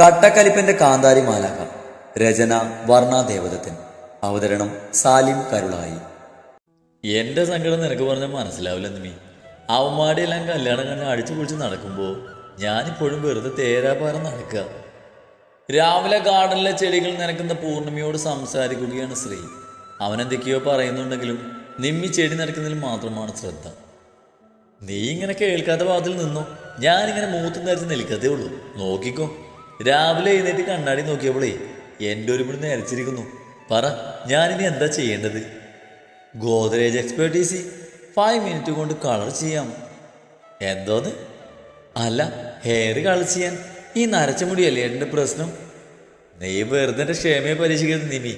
കട്ടക്കലിപ്പന്റെ കാന്താരി മാലാക രചന വർണ ദേവദത്തൻ. അവതരണം സാലിം കരുളായി. എന്റെ സങ്കടം നിനക്ക് പറഞ്ഞാൽ മനസ്സിലാവില്ല നിമി അവന്മാരെല്ലാം കല്യാണം കണ്ട് അടിച്ചു പൊളിച്ച് നടക്കുമ്പോൾ ഞാനിപ്പോഴും വെറുതെ തേരാപാരം നടക്കുക. രാവിലെ ഗാർഡനിലെ ചെടികൾ നിനക്കുന്ന പൂർണിമയോട് സംസാരിക്കുകയാണ് ശ്രീ. അവൻ എന്തൊക്കെയോ പറയുന്നുണ്ടെങ്കിലും നിമ്മി ചെടി നിറയ്ക്കുന്നതിൽ മാത്രമാണ് ശ്രദ്ധ. നീ ഇങ്ങനെ കേൾക്കാത്ത ഭാഗത്തിൽ നിന്നോ? ഞാനിങ്ങനെ മൂത്തും ധരിച്ച് നിൽക്കത്തേ ഉള്ളൂ. നോക്കിക്കോ. രാവിലെ എഴുന്നേറ്റ് കണ്ണാടി നോക്കിയപ്പോഴേ എന്റെ ഒരു പിടി നരച്ചിരിക്കുന്നു. പറ ഞാനിനി എന്താ ചെയ്യേണ്ടത്? ഗോദ്രേജ് എക്സ്പെർട്ടീസ് ഫൈവ് മിനിറ്റ് കൊണ്ട് കളർ ചെയ്യാം. എന്തോന്ന്? അല്ല ഹെയർ കളർ ചെയ്യാൻ. ഈ നരച്ച മുടിയല്ലേ എന്റെ പ്രശ്നം? നീ വെറുതെ ക്ഷമയെ പരീക്ഷിക്കരുത് നിമി.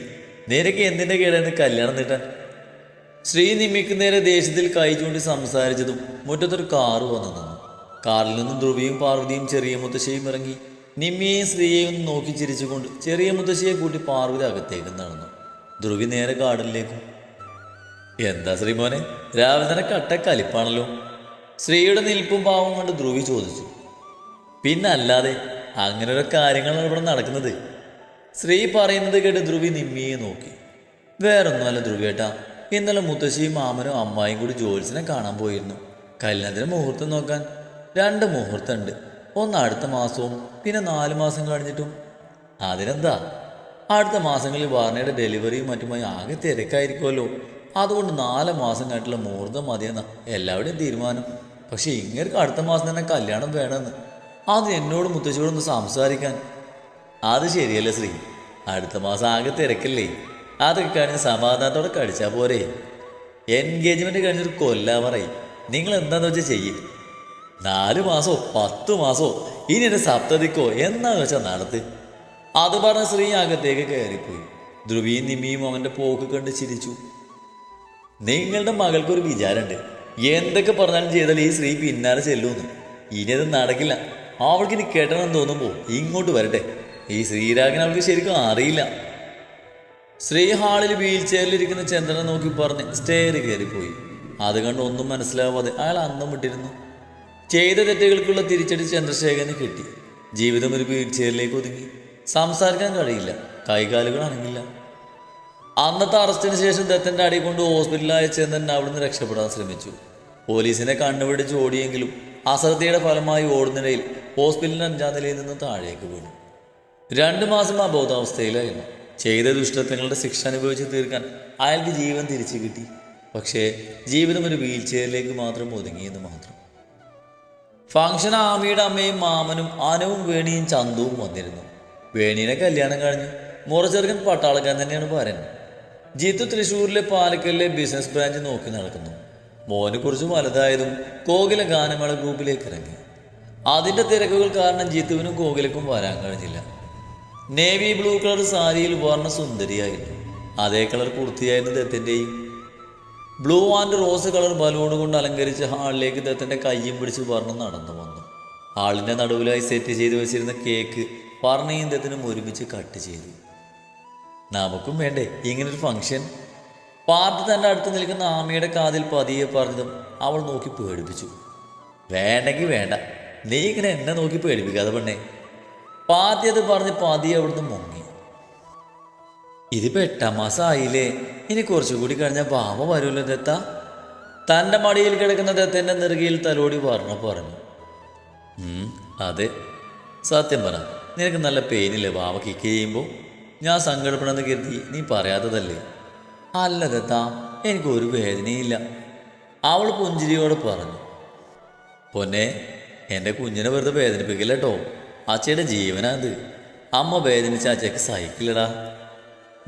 നിനക്ക് എന്തിന്റെ കേടാണ് കല്യാണം നീട്ടാൻ? ശ്രീ നിമിക്ക് നേരെ ദേഷ്യത്തിൽ കൈ ചൂണ്ടി സംസാരിച്ചതും മുറ്റത്തൊരു കാറ് വന്നു നിന്നു. കാറിൽ നിന്നും ധ്രുവിയും പാർവതിയും ചെറിയ മുത്തശ്ശിയും ഇറങ്ങി. നിമ്മിയെയും സ്ത്രീയെയും നോക്കി ചിരിച്ചുകൊണ്ട് ചെറിയ മുത്തശ്ശിയെ കൂട്ടി പാർവതി അകത്തേക്ക് നടന്നു. ധ്രുവി നേരെ ഗാർഡനിലേക്കും എന്താ ശ്രീമോനെ രാവിലെ തന്നെ കട്ട കലിപ്പാണല്ലോ. ശ്രീയുടെ നിൽപ്പും പാവം കൊണ്ട് ധ്രുവി ചോദിച്ചു. പിന്നല്ലാതെ അങ്ങനെ ഒരു കാര്യങ്ങളാണ് ഇവിടെ നടക്കുന്നത്. സ്ത്രീ പറയുന്നത് കേട്ട് ധ്രുവി നിമ്മിയെ നോക്കി. വേറൊന്നുമല്ല ധ്രുവിയേട്ടാ. ഇന്നലെ മുത്തശ്ശിയും മാമനും അമ്മായും കൂടി ജോത്സ്യനെ കാണാൻ പോയിരുന്നു. കല്യാണത്തിന് മുഹൂർത്തം നോക്കാൻ രണ്ട് മുഹൂർത്തമുണ്ട്. ഒന്ന് അടുത്ത മാസവും പിന്നെ നാല് മാസം കഴിഞ്ഞിട്ടും. അതിനെന്താ? അടുത്ത മാസങ്ങളിൽ വാർണയുടെ ഡെലിവറിയും മറ്റുമായി ആകെ തിരക്കായിരിക്കുമല്ലോ. അതുകൊണ്ട് നാല് മാസം കഴിഞ്ഞിട്ടുള്ള മുഹൂർത്തം മതിയെന്ന എല്ലാവരുടെയും തീരുമാനം. പക്ഷേ ഇങ്ങനെ അടുത്ത മാസം തന്നെ കല്യാണം വേണമെന്ന്. അത് എന്നോട് മുത്തശ്ശിയോടൊന്ന് സംസാരിക്കാൻ. അത് ശരിയല്ല ശ്രീ? അടുത്ത മാസം ആകെ തിരക്കല്ലേ. അതൊക്കെ കഴിഞ്ഞ് സമാധാനത്തോടെ കടിച്ചാൽ പോരെ. എൻഗേജ്മെന്റ് കഴിഞ്ഞൊരു കൊല്ലാവറായി നിങ്ങൾ എന്താണെന്ന് വെച്ചാൽ ചെയ്യും? നാല് മാസോ പത്ത് മാസോ ഇനി എന്റെ സപ്തതിക്കോ എന്നാന്ന് വെച്ചാൽ നടത്ത്? അത് പറഞ്ഞ ശ്രീ അകത്തേക്ക് കയറിപ്പോയി. ധ്രുവിയും നിമ്മിയും അവന്റെ പോക്ക് കണ്ട് ചിരിച്ചു. നിങ്ങളുടെ മകൾക്കൊരു വിചാരമുണ്ട് എന്തൊക്കെ പറഞ്ഞാലും ചെയ്താൽ ഈ സ്ത്രീ പിന്നാലെ ചെല്ലുമെന്ന് ഇനി അത് നടക്കില്ല. അവൾക്ക് ഇനി കെട്ടണം തോന്നുമ്പോൾ ഇങ്ങോട്ട് വരട്ടെ. ഈ ശ്രീരാഗൻ അവൾക്ക് ശരിക്കും അറിയില്ല. ശ്രീ ഹാളിൽ വീൽ ചെയറിലിരിക്കുന്ന ചന്ദ്രനെ നോക്കി പറഞ്ഞ് സ്റ്റെയർ കയറിപ്പോയി. അത് കണ്ട് ഒന്നും മനസ്സിലാവാതെ അയാൾ അന്തം വിട്ടിരുന്നു. ചെയ്ത തെറ്റുകൾക്കുള്ള തിരിച്ചടി ചന്ദ്രശേഖരന് കിട്ടി. ജീവിതം ഒരു വീഴ്ചയിലേക്ക് ഒതുങ്ങി. സംസാരിക്കാൻ കഴിയില്ല. കൈകാലുകൾ അനങ്ങില്ല. അന്നത്തെ അറസ്റ്റിന് ശേഷം ദത്തന്റെ അടി കൊണ്ട് ഹോസ്പിറ്റലിലായ ചെന്നൻ അവിടുന്ന് രക്ഷപ്പെടാൻ ശ്രമിച്ചു. പോലീസിനെ കണ്ണുപിടിച്ച് ഓടിയെങ്കിലും അശ്രദ്ധയുടെ ഫലമായി ഓടുന്നിടയിൽ ഹോസ്പിറ്റലിന്റെ അഞ്ചാം നിലയിൽ നിന്ന് താഴേക്ക് വീണു. രണ്ടു മാസം അബോധാവസ്ഥയിലായിരുന്നു ചെയ്ത ദുഷ്ടത്വങ്ങളുടെ ശിക്ഷ അനുഭവിച്ച് തീർക്കാൻ അയാൾക്ക് ജീവൻ തിരിച്ചു കിട്ടി. പക്ഷേ ജീവിതം ഒരു വീൽ ചെയറിലേക്ക് മാത്രം ഒതുങ്ങിയെന്ന് മാത്രം. ഫംഗ്ഷൻ ആമിയുടെ അമ്മയും മാമനും ആനവും വേണിയും ചന്തുവും വന്നിരുന്നു. വേണീനെ കല്യാണം കഴിഞ്ഞ്. മുറച്ചെറുക്കൻ പട്ടാളക്കാൻ തന്നെയാണ് പറയുന്നത്. ജിത്തു തൃശ്ശൂരിലെ പാലക്കലിലെ ബിസിനസ് ബ്രാഞ്ച് നോക്കി നടക്കുന്നു. മോനെ കുറിച്ച് വലുതായതും കോകില ഗാനമേള ഗ്രൂപ്പിലേക്ക് ഇറങ്ങി. അതിന്റെ തിരക്കുകൾ കാരണം ജിത്തുവിനും കോകിലക്കും വരാൻ കഴിഞ്ഞില്ല. നേവി ബ്ലൂ കളർ സാരിയിൽ വർണ സുന്ദരിയായിരുന്നു അതേ കളർ കുർത്തിയായിരുന്നു ദത്തിന്റെയും blue and rose colour balloon കൊണ്ട് അലങ്കരിച്ച ഹാളിലേക്ക് ഇദ്ദേഹത്തിന്റെ കയ്യും പിടിച്ച് പറഞ്ഞ് നടന്നു വന്നു. ഹാളിന്റെ നടുവിലായി സെറ്റ് ചെയ്ത് വെച്ചിരുന്ന കേക്ക് പറഞ്ഞയും ഇദ്ദേഹത്തിനും ഒരുമിച്ച് കട്ട് ചെയ്തു. നമുക്കും വേണ്ടേ ഇങ്ങനൊരു ഫംഗ്ഷൻ പാർട്ടി തന്റെ അടുത്ത് നിൽക്കുന്ന ആമയുടെ കാതിൽ പതിയെ പറഞ്ഞതും അവൾ നോക്കി പേടിപ്പിച്ചു. വേണ്ടെങ്കിൽ വേണ്ട നീ ഇങ്ങനെ എന്നെ നോക്കി പേടിപ്പിക്കാതെ പെണ്ണേ. അത് പറഞ്ഞ് പതിയെ അവിടുന്ന് മുങ്ങി. ഇതിപ്പോ എട്ടാം മാസം ആയില്ലേ. ഇനി കുറച്ചുകൂടി കഴിഞ്ഞാൽ ഭാവ വരുമല്ലോ ദത്ത. തന്റെ മടിയിൽ കിടക്കുന്ന ദത്തന്റെ നെറുകയിൽ തലോടി പറഞ്ഞു. പറഞ്ഞു അതെ. സത്യം പറ നിനക്ക് നല്ല പെയിനില്ലേ വാവ കിക്ക് ചെയ്യുമ്പോൾ ഞാൻ സങ്കടപ്പെടണമെന്ന് കരുതി നീ പറയാത്തതല്ലേ? അല്ല ദത്ത എനിക്ക് ഒരു വേദനയില്ല. അവൾ പുഞ്ചിരിയോട് പറഞ്ഞു. പൊന്നെ എന്റെ കുഞ്ഞിനെ വെറുതെ വേദനിപ്പിക്കില്ല കേട്ടോ അച്ചയുടെ ജീവനാത് അമ്മ വേദനിച്ച അച്ചയ്ക്ക് സഹിക്കില്ലടാ.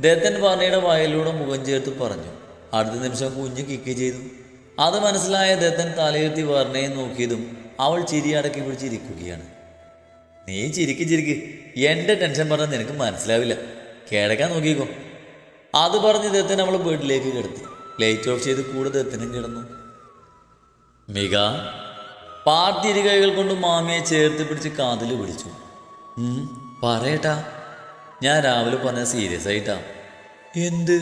ദത്തൻ പറഞ്ഞയുടെ വയലിലൂടെ മുഖം ചേർത്ത് പറഞ്ഞു. അടുത്ത നിമിഷം കുഞ്ഞ് കിക്ക് ചെയ്തു. അത് മനസ്സിലായ ദത്തൻ തലയിരുത്തി വർണയെ നോക്കിയതും അവൾ ചിരി അടക്കി പിടിച്ചിരിക്കുകയാണ്. നീ ചിരിക്ക് ചിരിക്ക്. എന്റെ ടെൻഷൻ പറഞ്ഞാൽ നിനക്ക് മനസ്സിലാവില്ല. കിടക്കാൻ നോക്കിക്കോ. അത് പറഞ്ഞ് ദത്തൻ അവൾ ബെഡിലേക്ക് കിടത്തി. ലൈറ്റ് ഓഫ് ചെയ്ത് കൂടെ ദത്തനും കിടന്നു. മിക ഇരുകൈകൾ കൊണ്ട് മാമിയെ ചേർത്ത് പിടിച്ച് കാതിൽ പിടിച്ചു. പറയട്ടാ. ഞാൻ രാവിലെ പറഞ്ഞ സീരിയസ് ആയിട്ടാ. എന്ത്?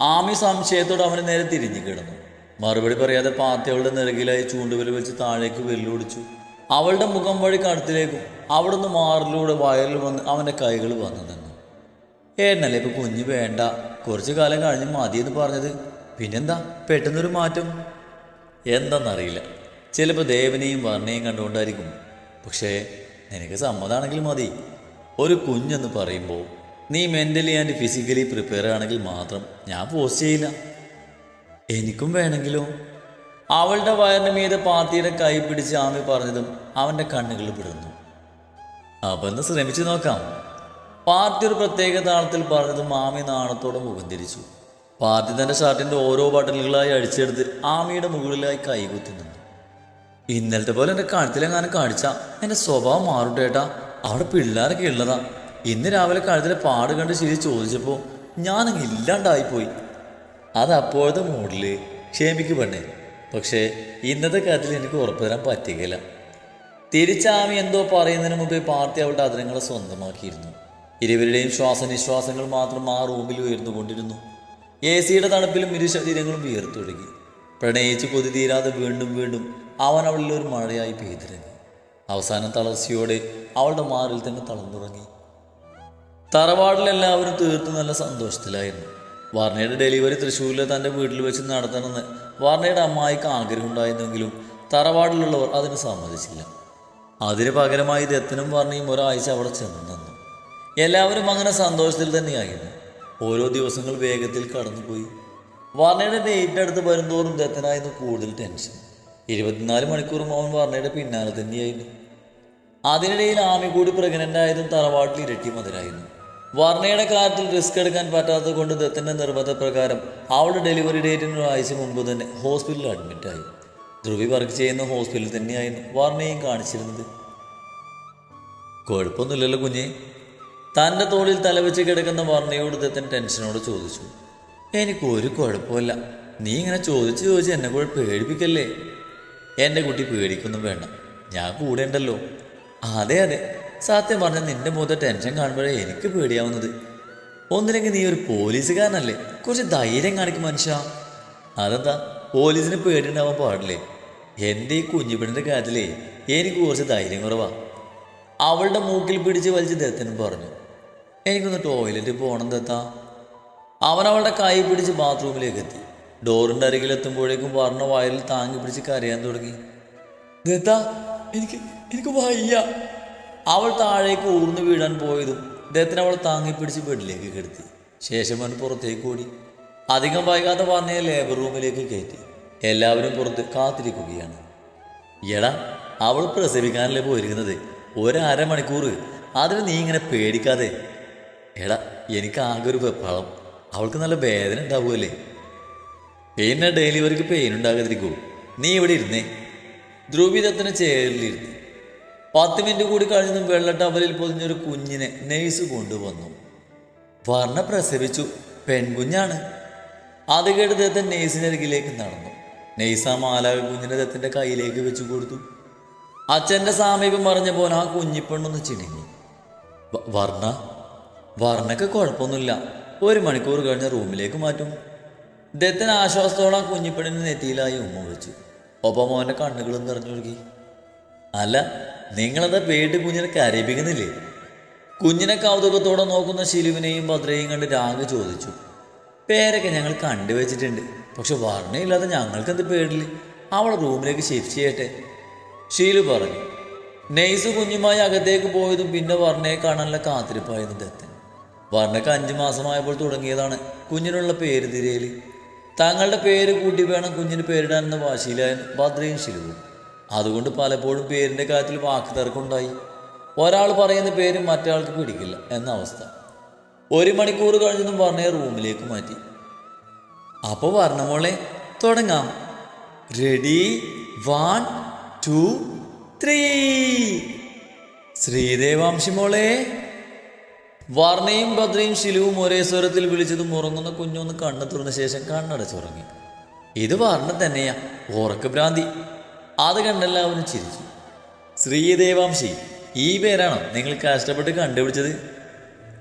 ആമി സംശയത്തോടെ അവന് നേരെ തിരിഞ്ഞു കിടന്നു. മറുപടി പറയാതെ പാത്തി അവളുടെ നിറകിലായി ചൂണ്ടുവിൽ വെച്ച് താഴേക്ക് വെല്ലുവിളിച്ചു അവളുടെ മുഖം വഴി കടത്തിലേക്കും അവിടുന്ന് മാറിലൂടെ വയറിൽ വന്ന് അവന്റെ കൈകൾ വന്നു നിന്നു. ഏട്ടനല്ലേ ഇപ്പൊ കുഞ്ഞ്? വേണ്ട. കുറച്ചു കാലം കഴിഞ്ഞ് മതിയെന്ന് പറഞ്ഞത്. പിന്നെന്താ? പെട്ടെന്നൊരു മാറ്റം. എന്താണെന്നറിയില്ല ചിലപ്പോൾ ദേവനെയും വർണയും കണ്ടുകൊണ്ടായിരിക്കും. പക്ഷേ നിനക്ക് സമ്മതമാണെങ്കിൽ മതി. ഒരു കുഞ്ഞെന്ന് പറയുമ്പോൾ നീ മെന്റലി ആൻഡ് ഫിസിക്കലി പ്രിപ്പയർ ആണെങ്കിൽ മാത്രം ഞാൻ പോസ്റ്റ് ചെയ്യില്ല. എനിക്കും വേണമെങ്കിലോ? അവളുടെ വയറിന് മീതെ പാർട്ടിയുടെ കൈ പിടിച്ച് ആമി പറഞ്ഞതും അവന്റെ കണ്ണുകൾ പെടുന്നു അപ്പം ഒന്ന് ശ്രമിച്ചു നോക്കാം. പാർട്ടി ഒരു പ്രത്യേക താളത്തിൽ പറഞ്ഞതും ആമി നാണത്തോടെ മുഖം തിരിച്ചു. പാർട്ടി തന്റെ ഷർട്ടിന്റെ ഓരോ ബട്ടലുകളായി അഴിച്ചെടുത്ത് ആമിയുടെ മുകളിലായി കൈകുത്തി നിന്നു. ഇന്നലത്തെ പോലെ എന്റെ കഴുത്തിലെങ്ങാനും കാണിച്ചാൽ എന്റെ സ്വഭാവം മാറുട്ടേട്ടാ. അവിടെ പിള്ളേരൊക്കെ ഉള്ളതാ. ഇന്ന് രാവിലെ കഴുതിലെ പാട് കണ്ട് ശരി ചോദിച്ചപ്പോൾ ഞാനങ്ങ് ഇല്ലാണ്ടായിപ്പോയി. അത് അപ്പോഴത്തെ മൂഡിൽ ക്ഷേമിക്ക് പെണ്ണേ. പക്ഷേ ഇന്നത്തെ കാര്യത്തിൽ എനിക്ക് ഉറപ്പ് തരാൻ പറ്റുകയില്ല. തിരിച്ചാമി എന്തോ പറയുന്നതിന് മുമ്പേ പാർട്ടി അവളുടെ അതിരങ്ങളെ സ്വന്തമാക്കിയിരുന്നു. ഇരുവരുടെയും ശ്വാസനിശ്വാസങ്ങൾ മാത്രം ആ റൂമിൽ ഉയർന്നു കൊണ്ടിരുന്നു. എ സിയുടെ തണുപ്പിലും ഇരു ശരീരങ്ങളും വിയർത്തൊഴുകി. പ്രണയിച്ച് കൊതി തീരാതെ വീണ്ടും വീണ്ടും അവൻ അവളിൽ ഒരു മഴയായി പെയ്തിറങ്ങി അവസാനം തളർച്ചയോടെ അവളുടെ മാറിൽ തന്നെ തളർന്നുറങ്ങി. തറവാടിലെല്ലാവരും തീർത്തും നല്ല സന്തോഷത്തിലായിരുന്നു. വർണയുടെ ഡെലിവറി തൃശ്ശൂരിലെ തന്റെ വീട്ടിൽ വെച്ച് നടത്തണമെന്ന് വർണയുടെ അമ്മായിക്ക് ആഗ്രഹമുണ്ടായിരുന്നെങ്കിലും തറവാടിലുള്ളവർ അതിന് സമ്മതിച്ചില്ല. അതിന് പകരമായി ദത്തനും വർണയും ഒരാഴ്ച അവിടെ ചെന്നു നിന്നു. എല്ലാവരും അങ്ങനെ സന്തോഷത്തിൽ തന്നെയായിരുന്നു. ഓരോ ദിവസങ്ങൾ വേഗത്തിൽ കടന്നുപോയി. വർണയുടെ ഡേറ്റിന്റെ അടുത്ത് വരുന്തോറും ദത്തനായിരുന്നു കൂടുതൽ ടെൻഷൻ. ഇരുപത്തിനാല് മണിക്കൂറും അവൻ വർണയുടെ പിന്നാലെ തന്നെയായിരുന്നു. അതിനിടയിൽ ആമി കൂടി പ്രഗ്നന്റ് ആയതും തറവാട്ടിൽ ഇരട്ടി മതിരായിരുന്നു വർണയുടെ കാര്യത്തിൽ റിസ്ക് എടുക്കാൻ പറ്റാത്തത് കൊണ്ട് ദത്തിന്റെ നിർബന്ധപ്രകാരം അവളുടെ ഡെലിവറി ഡേറ്റിന് ഒരാഴ്ച മുമ്പ് തന്നെ ഹോസ്പിറ്റലിൽ അഡ്മിറ്റായി ധ്രുവി വർക്ക് ചെയ്യുന്ന ഹോസ്പിറ്റലിൽ തന്നെയായിരുന്നു വർണയും കാണിച്ചിരുന്നത്. കുഴപ്പമൊന്നുമില്ലല്ലോ കുഞ്ഞെ. തന്റെ തോളിൽ തലവെച്ച് കിടക്കുന്ന വർണയോട് ദത്തൻ ടെൻഷനോട് ചോദിച്ചു. എനിക്ക് ഒരു കുഴപ്പമില്ല. നീ ഇങ്ങനെ ചോദിച്ച് ചോദിച്ച് എന്നെ കൂടെ പേടിപ്പിക്കല്ലേ? എന്റെ കുട്ടി പേടിക്കൊന്നും വേണ്ട. ഞാൻ കൂടെ ഉണ്ടല്ലോ. അതെ അതെ. സത്യം പറഞ്ഞ നിന്റെ മുഖത്തെ ടെൻഷൻ കാണുമ്പോഴേ എനിക്ക് പേടിയാവുന്നത്. ഒന്നില്ലെങ്കിൽ നീ ഒരു പോലീസുകാരനല്ലേ? കുറച്ച് ധൈര്യം കാണിക്കും മനുഷ്യ. അതെന്താ? പോലീസിന് പേടിയുണ്ടാവാൻ പാടില്ലേ? എന്റെ ഈ കുഞ്ഞുപെണ്ണിന്റെ കാര്യത്തിലേ എനിക്ക് കുറച്ച് ധൈര്യം കുറവാ. അവളുടെ മൂക്കിൽ പിടിച്ച് വലിച്ച് ദത്തനും പറഞ്ഞു. എനിക്കൊന്ന് ടോയ്ലറ്റിൽ പോകണം ദത്താ. അവൻ അവളുടെ കൈ പിടിച്ച് ബാത്റൂമിലേക്ക് എത്തി. ഡോറിന്റെ അരികിലെത്തുമ്പോഴേക്കും പറഞ്ഞ വയലിൽ താങ്ങി പിടിച്ച് കരയാൻ തുടങ്ങി. ദത്ത എനിക്ക് എനിക്ക് വയ്യ. അവൾ താഴേക്ക് ഊർന്നു വീഴാൻ പോയതും അദ്ദേഹത്തിന് അവൾ താങ്ങിപ്പിടിച്ച് ബെഡിലേക്ക് കിടത്തി. ശേഷം അവൻ പുറത്തേക്ക് ഓടി. അധികം വൈകാതെ വർണയെ ലേബർ റൂമിലേക്ക് കയറ്റി. എല്ലാവരും പുറത്ത് കാത്തിരിക്കുകയാണ്. എടാ അവൾ പ്രസവിക്കാനല്ലേ പോയിരിക്കുന്നത്? ഒരമണിക്കൂർ അതിന് നീ ഇങ്ങനെ പേടിക്കാതെ. എടാ എനിക്ക് ആകെ ഒരു വെപ്പാളം അവൾക്ക് നല്ല വേദന ഉണ്ടാവുമല്ലേ പിന്നെ ഡെലിവറിക്ക് പെയിൻ ഉണ്ടാകാതിരിക്കൂ. നീ ഇവിടെ ഇരുന്നേ. ധ്രുവിതത്തിന് ചേരിലിരുന്നു. പത്ത് മിനിറ്റ് കൂടി കഴിഞ്ഞതും വെള്ള ടവലിൽ പൊതിഞ്ഞൊരു കുഞ്ഞിനെ നെയ്സ് കൊണ്ടുവന്നു. വർണ പ്രസവിച്ചു. പെൺകുഞ്ഞാണ്. അത് കേട്ട് ദത്തൻ നെയ്സിനരികിലേക്ക് നടന്നു. നെയ്സ് മാലാക കുഞ്ഞിനെ ദത്തിന്റെ കയ്യിലേക്ക് വെച്ചു കൊടുത്തു. അച്ഛന്റെ സാമീപ്യം പറഞ്ഞ പോലെ ആ കുഞ്ഞിപ്പെണ്ണൊന്ന് ചിണുങ്ങി. വർണ? വർണക്ക് കുഴപ്പമൊന്നുമില്ല. ഒരു മണിക്കൂർ കഴിഞ്ഞ റൂമിലേക്ക് മാറ്റും. ദത്തൻ ആശ്വാസത്തോടെ ആ കുഞ്ഞിപ്പെണ്ണിന് നെറ്റിയിലായി ഉമ്മ വെച്ചു ഒപ്പം അവന്റെ കണ്ണുകളും നിറഞ്ഞു കൊടുക്കി അല്ല നിങ്ങളത് പേട്ട് കുഞ്ഞിനെ കരയിപ്പിക്കുന്നില്ലേ? കുഞ്ഞിനെ കൗതുകത്തോടെ നോക്കുന്ന ശിലുവിനെയും ഭദ്രയെയും കണ്ട് രാഗ് ചോദിച്ചു. പേരൊക്കെ ഞങ്ങൾ കണ്ടുവച്ചിട്ടുണ്ട് പക്ഷെ വർണയില്ലാതെ ഞങ്ങൾക്ക് എന്ത് പേടില്ല അവൾ റൂമിലേക്ക് ഷിഫ്റ്റ് ചെയ്യട്ടെ. ഷീലു പറഞ്ഞു. നെയ്സ് കുഞ്ഞുമായി അകത്തേക്ക് പോയതും പിന്നെ വർണയെ കാണാനുള്ള കാത്തിരിപ്പായിരുന്നു ദത്തൻ. വർണയ്ക്ക് അഞ്ചു മാസമായപ്പോൾ തുടങ്ങിയതാണ് കുഞ്ഞിനുള്ള പേര് തിരയൽ തങ്ങളുടെ പേര് കൂട്ടി വേണം കുഞ്ഞിന് പേരിടാനെന്ന വാശിയിലായിരുന്നു ഭദ്രയും ശിലുവും. അതുകൊണ്ട് പലപ്പോഴും പേരിന്റെ കാര്യത്തിൽ വാക്ക് തർക്കമുണ്ടായി. ഒരാൾ പറയുന്ന പേര് മറ്റാൾക്ക് പിടിക്കില്ല എന്ന അവസ്ഥ. ഒരു മണിക്കൂർ കഴിഞ്ഞതും വർണയെ റൂമിലേക്ക് മാറ്റി. അപ്പോൾ വർണമോളെ തുടങ്ങാം. Ready one two three Sreedevamshi മോളെ. വർണയും ഭദ്രയും ശിലുവും ഒരേ സ്വരത്തിൽ വിളിച്ചതും ഉറങ്ങുന്ന കുഞ്ഞൊന്ന് കണ്ണു തുറന്ന ശേഷം കണ്ണടച്ചുറങ്ങി ഇത് വർണ തന്നെയാ. ഉറക്ക ഭ്രാന്തി. അത് കണ്ടെല്ലാവരും ചിരിച്ചു. ശ്രീദേവാംശി ഈ പേരാണോ നിങ്ങൾ കഷ്ടപ്പെട്ട് കണ്ടുപിടിച്ചത്?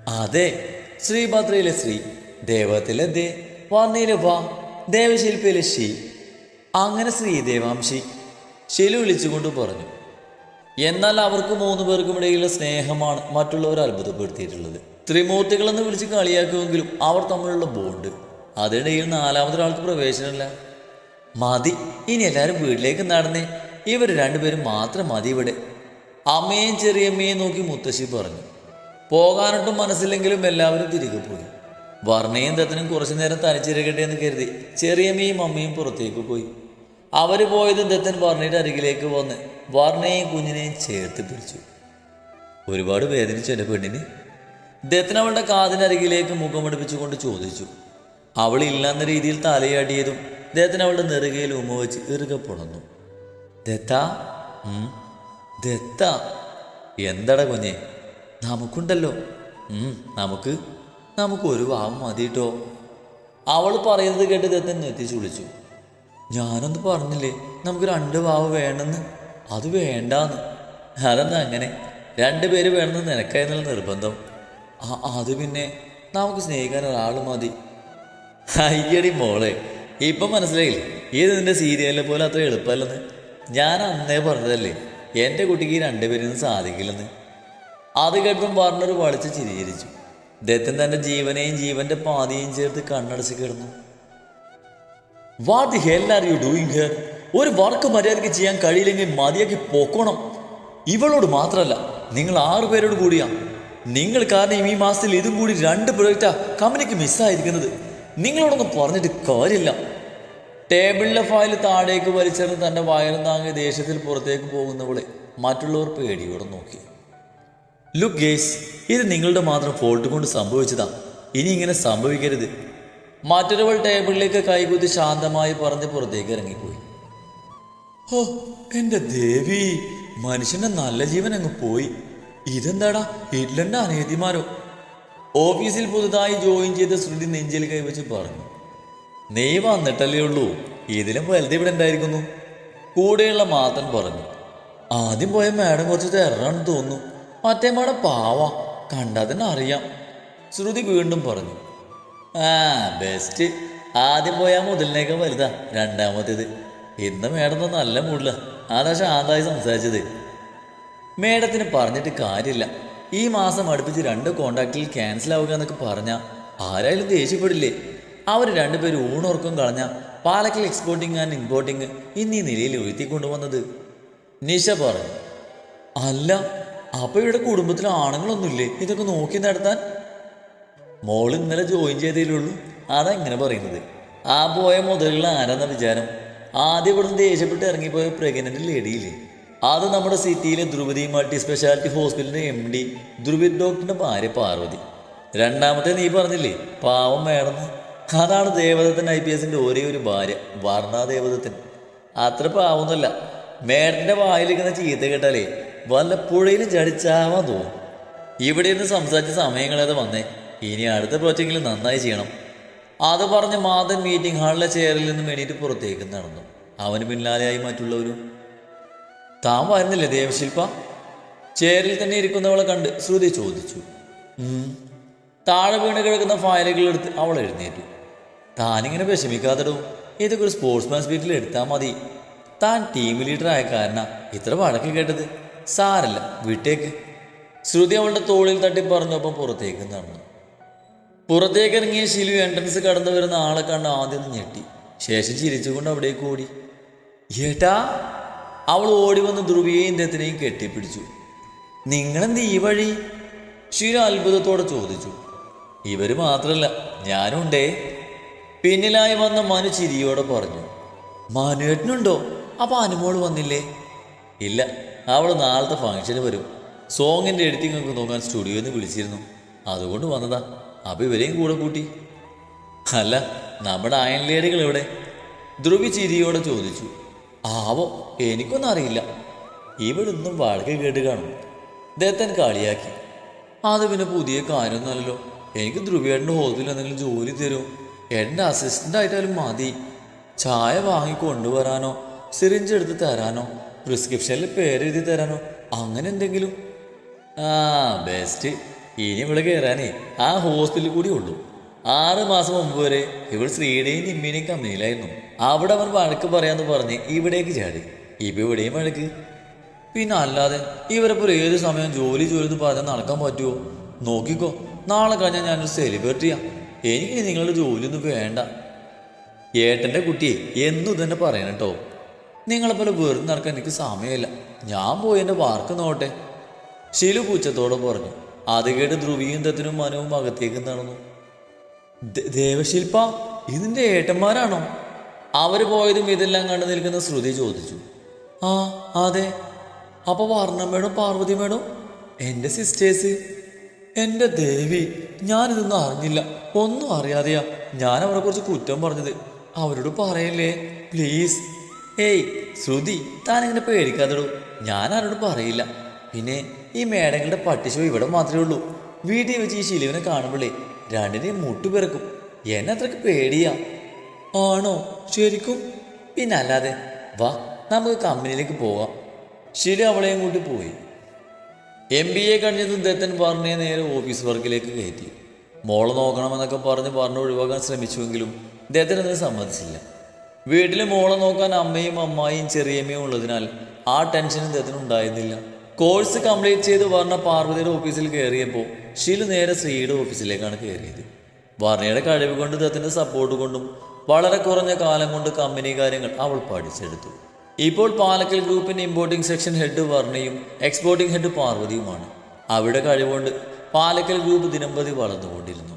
അതെ ശ്രീഭദ്രയിലെ ശ്രീ ദേവത്തിലെ ദേ വർണയിലെ വാ ദേവശില്പിയിലെ ശി. അങ്ങനെ ശ്രീദേവാംശി ശിലു വിളിച്ചുകൊണ്ട് പറഞ്ഞു. എന്നാൽ അവർക്ക് മൂന്ന് പേർക്കും ഇടയിലുള്ള സ്നേഹമാണ് മറ്റുള്ളവരെ അത്ഭുതപ്പെടുത്തിയിട്ടുള്ളത്. ത്രിമൂർത്തികളെന്ന് വിളിച്ച് കളിയാക്കുമെങ്കിലും അവർ തമ്മിലുള്ള ബോണ്ട് അതിനിടയിൽ നാലാമതൊരാൾക്ക് പ്രവേശനമില്ല. മതി ഇനി എല്ലാവരും വീട്ടിലേക്ക് നടന്നേ. ഇവർ രണ്ടുപേരും മാത്രം മതി ഇവിടെ. അമ്മയും ചെറിയമ്മയും നോക്കി മുത്തശ്ശി പറഞ്ഞു. പോകാനൊട്ടും മനസ്സില്ലെങ്കിലും എല്ലാവരും തിരികെ പോയി. വർണയും ദത്തനും കുറച്ചു നേരം തനിച്ചിരകട്ടെ എന്ന് കരുതി ചെറിയമ്മയും അമ്മയും പുറത്തേക്ക് പോയി. അവർ പോയത് ദത്തൻ വർണയുടെ അരികിലേക്ക് വന്ന് വർണയെയും കുഞ്ഞിനെയും ചേർത്ത് പിടിച്ചു. ഒരുപാട് വേദനിച്ചു എന്റെ പെണ്ണിന്. ദത്തൻ അവളുടെ കാതിനരികിലേക്ക് മുഖമടുപ്പിച്ചുകൊണ്ട് ചോദിച്ചു. അവൾ ഇല്ലാന്ന രീതിയിൽ തലയാടിയതും ദത്തൻ അവളുടെ നെറുകയിൽ ഉമ്മ വെച്ച് ഇറുകെ പുണർന്നു ദത്ത ദത്ത എന്തട കുഞ്ഞെ? നമുക്കുണ്ടല്ലോ. നമുക്ക് നമുക്ക് ഒരു വാവ് മതിട്ടോ? അവൾ പറയുന്നത് കേട്ട് ദത്തൻ നെത്തിച്ചു വിളിച്ചു. ഞാനൊന്ന് പറഞ്ഞില്ലേ നമുക്ക് രണ്ട് വാവ് വേണമെന്ന്? അത് വേണ്ടാന്ന്. അതെന്താ അങ്ങനെ? രണ്ടുപേര് വേണമെന്ന് നിനക്കായിരുന്നുള്ള നിർബന്ധം. അത് പിന്നെ നമുക്ക് സ്നേഹിക്കാൻ ഒരാൾ മതി. അയ്യടി മോളെ ഇപ്പൊ മനസ്സിലായില്ലേ? ഇത് നിന്റെ സീരിയലിനെ പോലെ അത്ര എളുപ്പമല്ലെന്ന്? ഞാൻ അന്നേ പറഞ്ഞതല്ലേ എന്റെ കുട്ടിക്ക് രണ്ടുപേരും സാധിക്കില്ലെന്ന്. അത് കേട്ടും പറഞ്ഞൊരു വളിച്ച് ചിരിചിരിച്ചു ദത്തൻ തന്റെ ജീവനെയും ജീവന്റെ പാതിയും ചേർത്ത് കണ്ണടച്ച് കിടന്നു. What the hell are you doing here ഒരു വർക്ക് മര്യാദയ്ക്ക് ചെയ്യാൻ കഴിയില്ലെങ്കിൽ മതിയാക്കി പോക്കണം. ഇവളോട് മാത്രമല്ല നിങ്ങൾ ആറു പേരോട് കൂടിയാ. നിങ്ങൾ കാരണം ഈ മാസത്തിൽ ഇതും കൂടി രണ്ട് പ്രൊജക്റ്റാ കമ്പനിക്ക് മിസ്സായിരിക്കുന്നത്. നിങ്ങളോടൊന്നും പറഞ്ഞിട്ട് കാര്യമില്ല. ടേബിളിലെ ഫയൽ താഴേക്ക് വലിച്ചെറിഞ്ഞ് തന്റെ വയറും താങ്ങി ദേഷ്യത്തിൽ പുറത്തേക്ക് പോകുന്നവളെ മറ്റുള്ളവർ പേടിയോടെ നോക്കി. ലുക്ക് ഗേസ് ഇത് നിങ്ങളുടെ മാത്രം ഫോൾട്ട് കൊണ്ട് സംഭവിച്ചതാ. ഇനി ഇങ്ങനെ സംഭവിക്കരുത്. മറ്റൊരുവൾ ടേബിളിലേക്ക് കൈകുത്തി ശാന്തമായി പറഞ്ഞ് പുറത്തേക്ക് ഇറങ്ങിപ്പോയി. ഓ എന്റെ ദേവി മനുഷ്യന്റെ നല്ല ജീവൻ അങ്ങ് പോയി. ഇതെന്താടാ? ഹിറ്റ്ലറിന്റെ അനേതിമാരോ ഓഫീസിൽ പുതുതായി ജോയിൻ ചെയ്ത ശ്രുതി നെഞ്ചിൽ കൈവച്ച് പറഞ്ഞു. നീ വന്നിട്ടല്ലേ ഉള്ളൂ. ഇതിലും വലുത് ഇവിടെ ഉണ്ടായിരിക്കുന്നു. കൂടെയുള്ള മാത്തൻ പറഞ്ഞു. ആദ്യം പോയ മാഡം കുറച്ച് തെറാണെന്ന് തോന്നുന്നു. മറ്റേ മാഡം പാവ. കണ്ടാൽ അറിയാം ശ്രുതി വീണ്ടും പറഞ്ഞു. ആ ബെസ്റ്റ് ആദ്യം പോയാൽ മുതലിനേക്കാൾ വലുതാ രണ്ടാമത്തേത്. ഇന്ന് മേഡം ഒന്ന് നല്ല മൂടില്ല അതാ ശാന്തായി സംസാരിച്ചത്. മേഡത്തിന് പറഞ്ഞിട്ട് കാര്യമില്ല. ഈ മാസം അടുപ്പിച്ച് രണ്ട് കോണ്ടാക്റ്റിൽ ക്യാൻസൽ ആവുക എന്നൊക്കെ പറഞ്ഞാൽ ആരായാലും ദേഷ്യപ്പെടില്ലേ? അവർ രണ്ടുപേരും ഊണുറക്കം കളഞ്ഞ പാലക്കൽ എക്സ്പോർട്ടിങ് ആൻഡ് ഇമ്പോർട്ടിങ് ഇന്നീ നിലയിൽ ഉയർത്തിക്കൊണ്ടുവന്നത്. നിഷ പറഞ്ഞു. അല്ല അപ്പൊ ഇവിടെ കുടുംബത്തിൽ ആണുങ്ങളൊന്നുമില്ലേ? ഇതൊക്കെ നോക്കി നടത്താൻ? മോൾ ഇന്നലെ ജോയിൻ ചെയ്തതിലുള്ളൂ അതാ ഇങ്ങനെ പറയുന്നത്. ആ പോയ മുതലുള്ള ആരാന്ന വിചാരം? ആദ്യം ഇവിടുന്ന് ദേഷ്യപ്പെട്ട് ഇറങ്ങിപ്പോയ പ്രഗ്നന്റ് ലേഡിയില്ലേ അത് നമ്മുടെ സിറ്റിയിലെ ധ്രുപതി മൾട്ടി സ്പെഷ്യാലിറ്റി ഹോസ്പിറ്റലിന്റെ എം ഡി ധ്രുവിത് ഡോക്ടറിന്റെ ഭാര്യ പാർവതി. രണ്ടാമത്തെ നീ പറഞ്ഞില്ലേ? പാവം വേണമെന്ന് അതാണ് ദേവദത്തൻ ഐ പി എസിന്റെ ഒരേ ഒരു ഭാര്യ വർണ ദേവദത്തൻ. അത്ര പാവൊന്നുമല്ല. മേഡത്തിന്റെ വായിലിരിക്കുന്ന ചീത്ത കേട്ടാലേ വല്ല പുഴയിൽ ചടിച്ചാവാൻ തോന്നും. ഇവിടെ ഇരുന്ന് സംസാരിച്ച സമയങ്ങളേത് വന്നേ. ഇനി അടുത്ത പ്രോജക്റ്റിൽ നന്നായി ചെയ്യണം. അത് പറഞ്ഞ് മാധൻ മീറ്റിംഗ് ഹാളിലെ ചെയറിൽ നിന്നും എണീറ്റ് പുറത്തേക്ക് നടന്നു. അവന് പിന്നാലെയായി മറ്റുള്ളവരും. താൻ വരുന്നില്ലേ ദേവശില്പ ചെയറിൽ തന്നെ ഇരിക്കുന്നവളെ കണ്ട് ശ്രുതി ചോദിച്ചു. താഴെ വീണ് കിടക്കുന്ന ഫയലുകളെടുത്ത് അവൾ എഴുന്നേറ്റു. താനിങ്ങനെ വിഷമിക്കാതെടോ ഇതൊക്കെ ഒരു സ്പോർട്സ്മാൻ സ്പീറ്റിൽ എടുത്താൽ മതി. താൻ ടീം ലീഡറായ കാരണ ഇത്ര വഴക്ക് കേട്ടത്. സാരല്ല വിട്ടേക്ക്. ശ്രുതി അവളുടെ തോളിൽ തട്ടി പറഞ്ഞൊപ്പം പുറത്തേക്ക് നടന്നു. പുറത്തേക്ക് ഇറങ്ങിയ ശിലു എൻട്രൻസ് കടന്നു വരുന്ന ആളെ കണ്ട് ആദ്യം ഒന്ന് ഞെട്ടി. ശേഷം ചിരിച്ചുകൊണ്ട് അവിടേക്ക് ഓടി. ഏട്ടാ അവൾ ഓടി വന്ന് ധ്രുവിയെയും ദത്തിനെയും കെട്ടിപ്പിടിച്ചു. നിങ്ങളെന്ത് ഈ വഴി? ശിലു അത്ഭുതത്തോടെ ചോദിച്ചു. ഇവർ മാത്രല്ല ഞാനുണ്ടേ. പിന്നിലായി വന്ന മനു ചിരിയോടെ പറഞ്ഞു. മനുവേട്ടനുണ്ടോ അപ്പൊ അനുമോൾ വന്നില്ലേ? ഇല്ല അവൾ നാളത്തെ ഫംഗ്ഷന് വരും. സോങ്ങിന്റെ എഡിറ്റിംഗ് ഒക്കെ നോക്കാൻ സ്റ്റുഡിയോയിൽ നിന്ന് വിളിച്ചിരുന്നു. അതുകൊണ്ട് വന്നതാ. അപ്പൊ ഇവരെയും കൂടെ കൂട്ടി. അല്ല നമ്മുടെ അയൺ ലേഡികൾ എവിടെ? ധ്രുവി ചിരിയോടെ ചോദിച്ചു. ആവോ എനിക്കൊന്നും അറിയില്ല. ഇവിടൊന്നും വാഴക കേട്ട് കാണും ദത്തൻ കളിയാക്കി. അത് പിന്നെ പുതിയ കാര്യമൊന്നുമല്ലല്ലോ. എനിക്ക് ധ്രുവിയേട്ടന്റെ ഹോസ്പിറ്റലിൽ എന്തെങ്കിലും ജോലി തരുമോ? എന്റെ അസിസ്റ്റന്റ് ആയിട്ടാലും മതി. ചായ വാങ്ങി കൊണ്ടുവരാനോ സിറിഞ്ച് എടുത്ത് തരാനോ പ്രിസ്ക്രിപ്ഷനിൽ പേരെഴുതി തരാനോ അങ്ങനെ എന്തെങ്കിലും? ആ ബെസ്റ്റ് ഇനി ഇവിടെ കയറാനേ ആ ഹോസ്റ്റലിൽ കൂടി ഉള്ളൂ. ആറ് മാസം മുമ്പ് വരെ ഇവൾ ശ്രീയുടെയും നിമ്മിനെയും കമ്പനിയിലായിരുന്നു. അവിടെ അവൻ വഴക്ക് പറയാന്ന് പറഞ്ഞ് ഇവിടേക്ക് ചാടി. ഇപ്പൊ ഇവിടെയും വഴക്ക്. പിന്നെ അല്ലാതെ ഇവരെപ്പോ ഏത് സമയം ജോലി ജോലി പറഞ്ഞാൽ നടക്കാൻ പറ്റുമോ നോക്കിക്കോ. നാളെ കഴിഞ്ഞാൽ ഞാനൊരു സെലിബ്രിറ്റിയാ എനിക്ക് നിങ്ങളുടെ ജോലിയൊന്നും വേണ്ട. ഏട്ടന്റെ കുട്ടിയെ എന്നും തന്നെ പറയണം കേട്ടോ നിങ്ങളെപ്പോലെ വെറുതെ നടക്കാൻ എനിക്ക് സമയമില്ല. ഞാൻ പോയി എന്റെ വാർക്ക് നോട്ടെ ശിലു പൂച്ചത്തോടെ പറഞ്ഞു. അത് കേട്ട് ധ്രുവിയും ദത്തിനും മനവും അകത്തേക്ക് നടന്നു. ദേവശില്പ ഇതിന്റെ ഏട്ടന്മാരാണോ? അവർ പോയതും ഇതെല്ലാം കണ്ടു നിൽക്കുന്ന ശ്രുതി ചോദിച്ചു. ആ അതെ. അപ്പൊ വർണ മേഡം പാർവതി മേഡം എന്റെ സിസ്റ്റേഴ്സ് എന്റെ ദേവി ഞാനിതൊന്നും അറിഞ്ഞില്ല. ഒന്നും അറിയാതെയാ ഞാൻ അവരെ കുറിച്ച് കുറ്റം പറഞ്ഞത്. അവരോട് പറയല്ലേ? പ്ലീസ് ഏയ് ശ്രുതി താൻ ഇങ്ങനെ പേടിക്കാതെടൂ. ഞാൻ ആരോട് പറയില്ല. പിന്നെ ഈ മേടങ്ങളുടെ പട്ടിശോ ഇവിടെ മാത്രമേ ഉള്ളൂ. വീട്ടിൽ വെച്ച് ഈ ശിലുവിനെ കാണുമ്പോഴേ രണ്ടിനെയും മുട്ടു പിറക്കും. എന്നെ അത്രയ്ക്ക് പേടിയാ. ആണോ? ശരിക്കും? പിന്നെ അല്ലാതെ വാ നമുക്ക് കമ്പനിയിലേക്ക് പോകാം. ശിലു അവളെയും കൂട്ടി പോയി. എം ബി എ കഴിഞ്ഞതും ദത്തൻ പറഞ്ഞെ നേരെ ഓഫീസ് വർക്കിലേക്ക് കയറ്റി. മോളെ നോക്കണമെന്നൊക്കെ പറഞ്ഞ് പറഞ്ഞ് ഒഴിവാക്കാൻ ശ്രമിച്ചുവെങ്കിലും ദത്തൻ അതിന് സമ്മതിച്ചില്ല. വീട്ടിൽ മോളെ നോക്കാൻ അമ്മയും അമ്മായിയും ചെറിയമ്മയും ഉള്ളതിനാൽ ആ ടെൻഷനും ദത്തൻ ഉണ്ടായിരുന്നില്ല കോഴ്സ് കംപ്ലീറ്റ് ചെയ്ത് വർണ പാർവതിയുടെ ഓഫീസിൽ കയറിയപ്പോൾ ഷീലു നേരെ ശ്രീയുടെ ഓഫീസിലേക്കാണ് കയറിയത് വർണയുടെ കഴിവ് കൊണ്ട് ദത്തിന്റെ സപ്പോർട്ട് കൊണ്ടും വളരെ കുറഞ്ഞ കാലം കൊണ്ട് കമ്പനി കാര്യങ്ങൾ അവൾ പഠിച്ചെടുത്തു. ഇപ്പോൾ പാലക്കൽ ഗ്രൂപ്പിന്റെ ഇമ്പോർട്ടിംഗ് സെക്ഷൻ ഹെഡ് വർണയും എക്സ്പോർട്ടിംഗ് ഹെഡ് പാർവതിയുമാണ്. അവിടെ കഴിവുകൊണ്ട് പാലക്കൽ ഗ്രൂപ്പ് ദിനംപ്രതി വളർന്നുകൊണ്ടിരുന്നു.